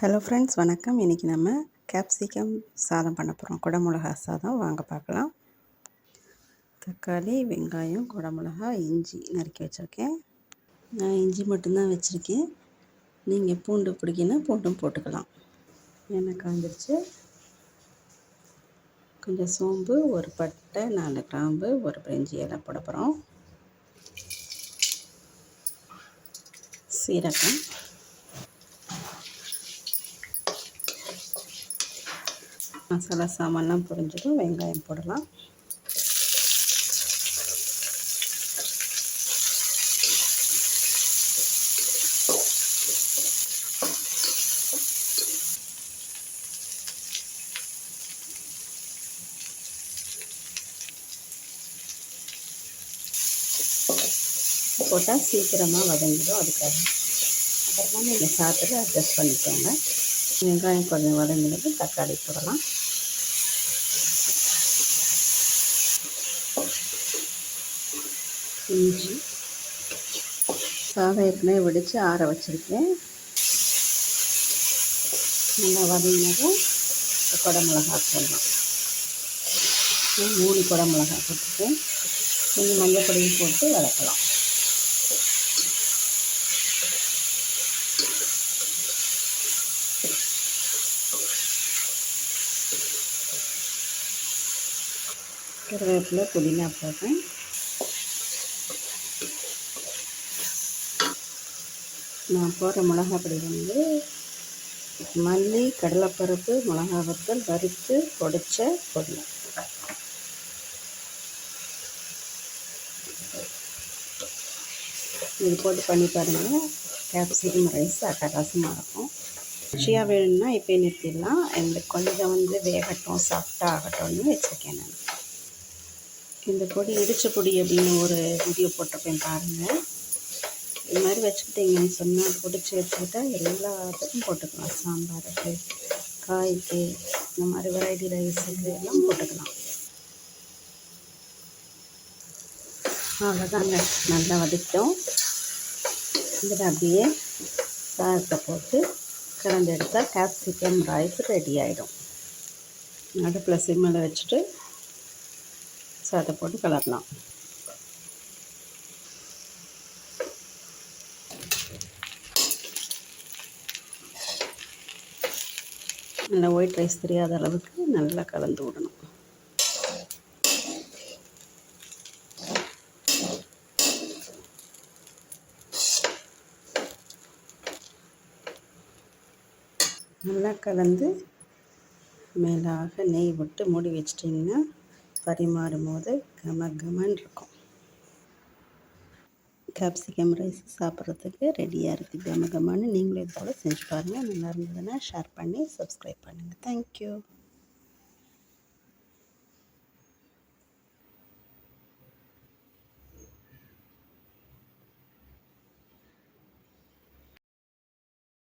Hello friends வணக்கம். இன்றைக்கி நம்ம கேப்சிகம் சாதம் பண்ண போகிறோம் குடமிளகா சாதம். வாங்க பார்க்கலாம். தக்காளி வெங்காயம் குடமிளகா இஞ்சி நறுக்கி வச்சுருக்கேன். நான் இஞ்சி மட்டும்தான் வச்சுருக்கேன். நீங்கள் பூண்டு பிடிக்கினா பூண்டும் போட்டுக்கலாம். எண்ணெய் காஞ்சிருச்சு. கொஞ்சம் சோம்பு ஒரு பட்டை நாலு கிராம்பு ஒரு பிரிஞ்சி இலை போட போகிறோம் சீரகம். மசாலா சாமான்லாம் புரிஞ்சிடும் வெங்காயம் போடலாம். போட்டால் சீக்கிரமாக வதங்கிடும் அதுக்காக. அப்புறமா நீங்கள் சாப்பிட்டு அட்ஜஸ்ட் பண்ணிக்கோங்க. வெங்காயம் கொஞ்சம் வதங்கினது தக்காளி போடலாம். இஞ்சி. சாதம் ஏற்கனவே வெடித்து ஆற வச்சுருக்கேன். நல்லா வதங்கினதும் குடமிளகா போடலாம். மூணு குடமிளகா போட்டுருக்கேன். கொஞ்சம் மஞ்சள் பொடியும் போட்டு வதக்கலாம். கருவேப்பிலை புதினா போடுறேன். நான் போடுற மிளகா பொடி வந்து மல்லி கடலைப்பருப்பு மிளகா வத்தல் வறுத்து பொடிச்ச பொடி இது போட்டு பண்ணி பாருங்கள் கேப்சிகம் ரைஸ் அட்டகாசமாக இருக்கும். ருசியாக வேணும்னா இப்போ நிறுத்திடலாம். எங்களுக்கு கொஞ்சம் வந்து வேகட்டும் சாஃப்டாக ஆகட்டும்னு வச்சுருக்கேன் நான். இந்த பொடி இடித்த பொடி அப்படின்னு ஒரு வீடியோ போட்டிருப்பேன் பாருங்கள் இது மாதிரி வச்சுக்கிட்டிங்கன்னு சொன்னால் பிடிச்சி வச்சுக்கிட்டா எல்லாத்துக்கும் போட்டுக்கலாம். சாம்பாருக்கு காய்க்கு இந்த மாதிரி வெரைட்டி ரைஸுக்கு எல்லாம் போட்டுக்கலாம். அவ்வளோதாங்க நல்லா வதக்கிட்டோம். இதில் அப்படியே சாதத்தை போட்டு கலந்து எடுத்தால் கேப்சிகம் ரைஸ் ரெடி ஆகிடும் அடுப்பில் சிம்மில் வச்சுட்டு சாதத்தை போட்டு கலரலாம். நல்லா ஒயிட் ரைஸ் தெரியாத அளவுக்கு நல்லா கலந்து விடணும். நல்லா கலந்து மேலாக நெய் விட்டு மூடி வச்சிட்டிங்கன்னா பரிமாறும் போது கம கமன் இருக்கும் கேப்சிகம் ரைஸ் சாப்பிட்றதுக்கு ரெடியாக இருக்குது கம கமான்னு நீங்களும் இது போல் செஞ்சு பாருங்கள் நல்லா இருந்ததுன்னா ஷேர் பண்ணி சப்ஸ்கிரைப் பண்ணுங்கள் தேங்க்யூ